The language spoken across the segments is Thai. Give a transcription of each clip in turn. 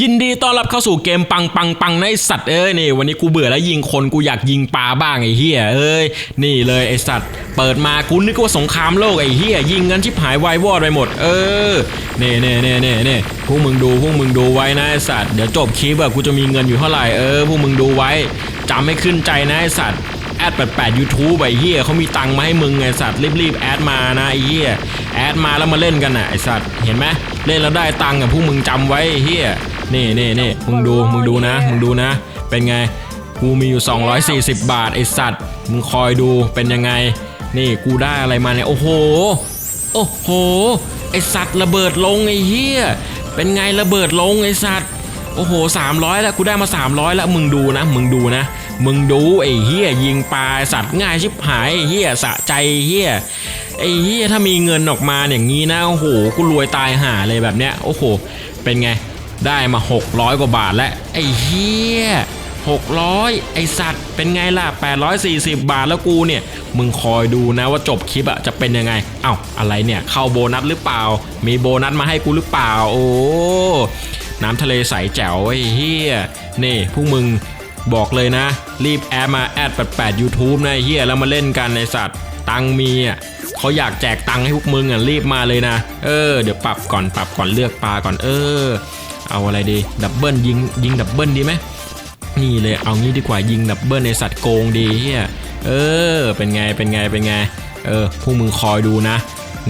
ยินดีต้อนรับเข้าสู่เกมปังปังปังในสัตว์เอ้ยนี่วันนี้กูเบื่อแล้วยิงคนกูอยากยิงปลาบ้างไอ้เฮียเอ้ยนี่เลยไอ้สัตว์เปิดมากูนึกว่าสงครามโลกไอ้เฮียยิงกันชิบหายวายวอดไปหมด เออเน่เน่เน่เน่เน่พวกมึงดูพวกมึงดูไว้นะไอ้สัตว์เดี๋ยวจบคลิปอะกูจะมีเงินอยู่เท่าไหร่เออพวกมึงดูไว้จำไม่ขึ้นใจนะไอ้สัตว์แอด88 YouTube ไอ้เหี้ยเขามีตังค์มาให้มึงไงสัตว์รีบๆแอดมานะไอ้เหี้ยแอดมาแล้วมาเล่นกันน่ะไอ้สัตว์เห็นไหมเล่นแล้วได้ตังค์อะพวกมึงจำไว้ไอ้เหี้ย นี่นี่นี่มึงดูมึงดูนะมึงดูนะ เป็นไงกูมีอยู่ 240 บาท ไอ้สัตว์มึงคอยดูเป็นยังไง นี่กูได้อะไรมาเนี่ย โอ้โห โอ้โห ไอสัตว์ระเบิดลงไอ้เหี้ยเป็นไงระเบิดลงไอสัตว์โอ้โห 300 แล้วกูได้มา 300 แล้วมึงดูนะ มึงดูนะ มึงดูไอ้เฮียยิงปลาสัตว์ง่ายชิบหายไอ้เฮียสะใจไอ้เฮียไอ้เฮียถ้ามีเงินออกมาอย่างนี้นะโอ้โหกูรวยตายห่าเลยแบบเนี้ยโอ้โห เป็นไง ได้มา 600 กว่าบาทแล้วไอ้เฮีย600 ไอสัตว์ เป็นไงล่ะ 840 บาทแล้วกูเนี่ย มึงคอยดูนะว่าจบคลิปอะจะเป็นยังไง เอ้า อะไรเนี่ย เข้าโบนัสหรือเปล่า มีโบนัสมาให้กูหรือเปล่า โอ้ น้ำทะเลใสแจ๋วไอ้เฮียนี่ พวกมึงบอกเลยนะ รีบแอดมาแอด88 YouTube นะเฮียแล้วมาเล่นกันในสัตว์ ตังมีอะเขาอยากแจกตังให้พวกมึงอะรีบมาเลยนะ เออ เดี๋ยวปรับก่อนปรับก่อนเลือกปลาก่อนเออ เอาอะไรดี ดับเบิลยิงยิงดับเบิลดีไหมนี่เลยเอางี้ดีกว่ายิงดับเบิลในสัตว์โกงดีเฮียเออ เป็นไงเป็นไงเป็นไง เออพวกมึงคอยดูนะ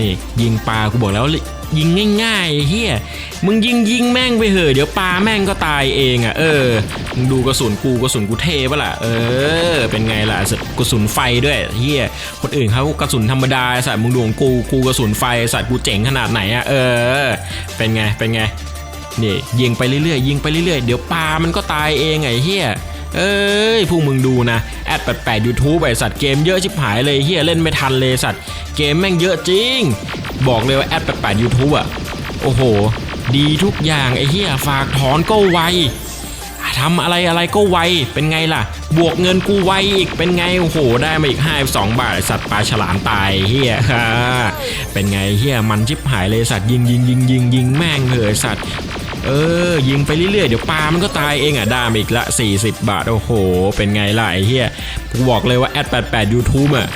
นี่ยิงปลากูบอกแล้วยิงง่ายๆเฮียมึงยิงยิงแม่งไปเหอะเดี๋ยวปลาแม่งก็ตายเองอะเออมึงดูกระสุนกูกระสุนกูเทปะล่ะเออ เป็นไงล่ะกระสุนไฟด้วยเฮียคนอื่นเขากระสุนธรรมดาสัตว์มึงดูของกูกูกระสุนไฟสัตว์กูเจ๋งขนาดไหนอะเออ เป็นไงเป็นไง นี่ยิงไปเรื่อยๆยิงไปเรื่อยๆ เดี๋ยวปลามันก็ตายเองไอ้เฮียเอ้ยพวกมึงดูนะแอด88 YouTube ไอสัตว์เกมเยอะชิบหายเลยเฮียเล่นไม่ทันเลยสัตว์เกมแม่งเยอะจริง บอกเลยว่าแอด88 YouTube อะโอ้โห ดีทุกอย่างไอ้เฮียฝากถอนก็ไวทำอะไรอะไรก็ไวเป็นไงล่ะ บวกเงินกูไวอีกเป็นไงโอ้โห ได้มาอีก52บาทไอ้สัตว์ปลาฉลามตายเฮียเป็นไงเฮียมันชิบหายเลยสัตว์ยิงยิงยิงยิงยิงแม่งเลยสัตว์ เออ ยิงไปเรื่อยๆ เดี๋ยวปลามันก็ตายเองอะได้มอีกละ 40 บาท โอ้โห เป็นไงล่ะไอ้เหี้ยกูบอกเลยว่าแอด88 YouTube อะ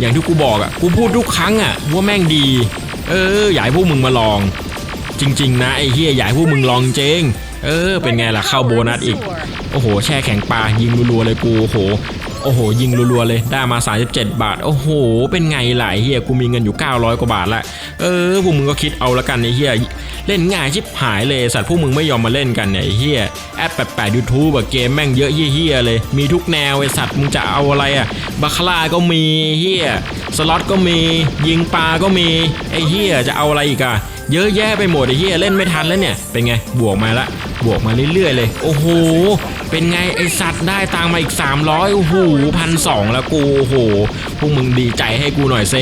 อย่างที่กูบอกอะ กูพูดทุกครั้งอะ ว่าแม่งดี เออ อยากให้พวกมึงมาลอง จริง ๆ นะไอ้เหี้ยอยากให้พวกมึงลองเจงเออ เป็นไงล่ะเข้าโบนัสอีก โอ้โห แช่แข็งปลายิงรัวๆเลยกู โอ้โห โอ้โห ยิงรัวๆเลยได้มา 37 บาท โอ้โห เป็นไงล่ะเฮียกูมีเงินอยู่ 900 กว่าบาทละเออพวกมึงก็คิดเอาละกันไอ้เฮียเล่นง่ายชิบหายเลยสัตว์พวกมึงไม่ยอมมาเล่นกันเนี่ยไอ้เฮียแอด88 YouTube แบบเกมแม่งเยอะเฮียเลยมีทุกแนวไอ้สัตว์มึงจะเอาอะไรอะบาคาร่าก็มีเฮียสล็อตก็มี ยิงปลาก็มีไอ้เฮียจะเอาอะไรอีกอะเยอะแยะไปหมดไอ้เฮียเล่นไม่ทันแล้วเนี่ยเป็นไงบวกมาละ บวกมาเรื่อยๆเลย โอ้โห เป็นไงไอสัตว์ได้ตังมาอีก 300 โอ้โหพันสองแล้วกูโอ้โห พวกมึงดีใจให้กูหน่อยเซ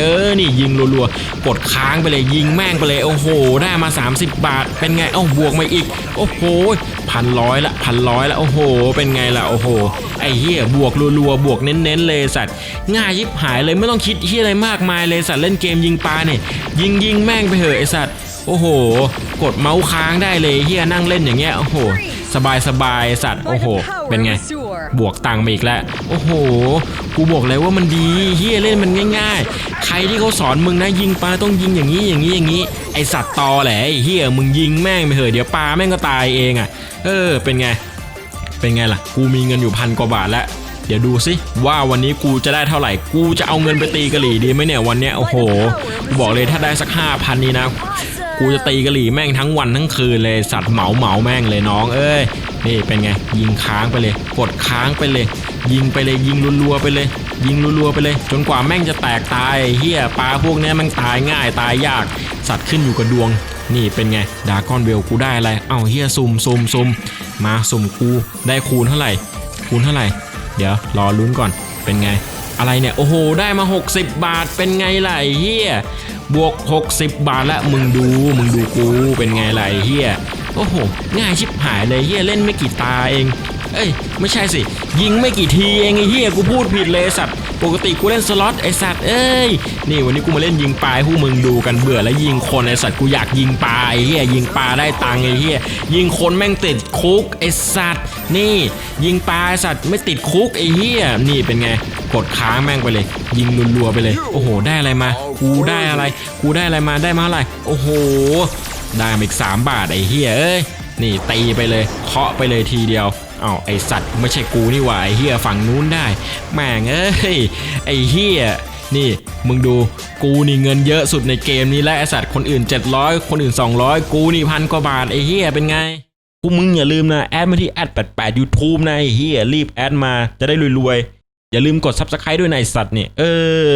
เออ นี่ยิงรัวๆ กดค้างไปเลยยิงแม่งไปเลย โอ้โห ได้มา 30 บาท เป็นไง เอ้าบวกมาอีก โอ้โหพันร้อยละพันร้อยละโอ้โห เป็นไงล่ะโอ้โห ไอ้เหี้ยบวกรัวๆ บวกเน้นๆเลยสัตว์ ง่ายยิบหายเลยไม่ต้องคิดเหี้ยอะไรมากมายเลยสัตว์เล่นเกมยิงปลาเนี่ยยิงยิงแม่งไปเถอะไอสัตว์ โอ้โห กดเมาส์ค้างได้เลยเฮียนั่งเล่นอย่างเงี้ยโอ้โห สบายสบายสัตว์โอ้โห เป็นไง บวกตังค์มาอีกแล้วโอ้โห กูบอกเลยว่ามันดีเฮียเล่นมันง่าย ๆ ใครที่เขาสอนมึงนะยิงปลาต้องยิงอย่างนี้อย่างนี้อย่างนี้ ไอสัตว์ตอแหละไอเฮียมึงยิงแม่งไปเถอะเดี๋ยวปลาแม่งก็ตายเองอะ เออ เป็นไง เป็นไงล่ะ กูมีเงินอยู่พันกว่าบาทแล้วเดี๋ยวดูสิว่าวันนี้กูจะได้เท่าไหร่ กูจะเอาเงินไปตีกะหรี่ดีไหมเนี่ยวันเนี้ยโอ้โหกูบอกเลยถ้าได้สักห้าพันนี่นะ กูจะตีกะหรี่แม่งทั้งวันทั้งคืนเลยสัตว์เหมาเหมาแม่งเลยน้อง เอ้ยนี่เป็นไง ยิงค้างไปเลย กดค้างไปเลย ยิงไปเลยยิงรัวๆไปเลย ยิงรัวๆไปเลย จนกว่าแม่งจะแตกตายเฮียปลาพวกนี้แม่งตายง่ายตายยาก สัตว์ขึ้นอยู่กับดวง นี่เป็นไงดากอนเวลกูได้อะไรเอ้าเฮียซุ่มซุ่มซุ่มมาสุ่มกูได้คูณเท่าไหร่ คูณเท่าไหร่ เดี๋ยวรอลุ้นก่อนเป็นไง อะไรเนี่ย โอ้โห ได้มา 60 บาทเป็นไงล่ะไอ้เฮียบวก 60 บาทละมึงดู มึงดูกูเป็นไงล่ะไอ้เฮียโอ้โห ง่ายชิบหายเลยเฮียเล่นไม่กี่ตาเอง เอ้ย ไม่ใช่สิ ยิงไม่กี่ทีเองไอ้เฮียกูพูดผิดเลยสัตว์ ปกติกูเล่นสล็อตไอ้สัตว์เอ้ยนี่วันนี้กูมาเล่นยิงปลาให้พวกมึงดูกันเบื่อแล้วยิงคนไอ้สัตว์กูอยากยิงปลาไอ้เหี้ยยิงปลาได้ตังค์ไอ้เหี้ยยิงคนแม่งติดคุกไอ้สัตว์นี่ ยิงปลาไอ้สัตว์ไม่ติดคุกไอ้เหี้ยนี่เป็นไงกดค้างแม่งไปเลย ยิงรัวๆไปเลย โอ้โห ได้อะไรมากูได้อะไร กูได้อะไรมาได้มาอะไรโอ้โหได้มาอีกสามบาทไอ้เหี้ยเอ้ย นี่ตีไปเลยเคาะไปเลยทีเดียวอ้าวไอสัตว์ไม่ใช่กูนี่หว่าไอเฮียฝั่งนู้นได้แม่งเอ้ยไอเฮียนี่มึงดูกูนี่เงินเยอะสุดในเกมนี้และไอสัตว์คนอื่น 700 คนอื่น 200 กูนี่พันกว่าบาทไอเฮียเป็นไงพวกมึงอย่าลืมนะแอดมาที่แอด88 YouTube นะไอเฮียรีบแอดมาจะได้รวยๆอย่าลืมกด Subscribe ด้วยนะไอสัตว์เนี่ยเออ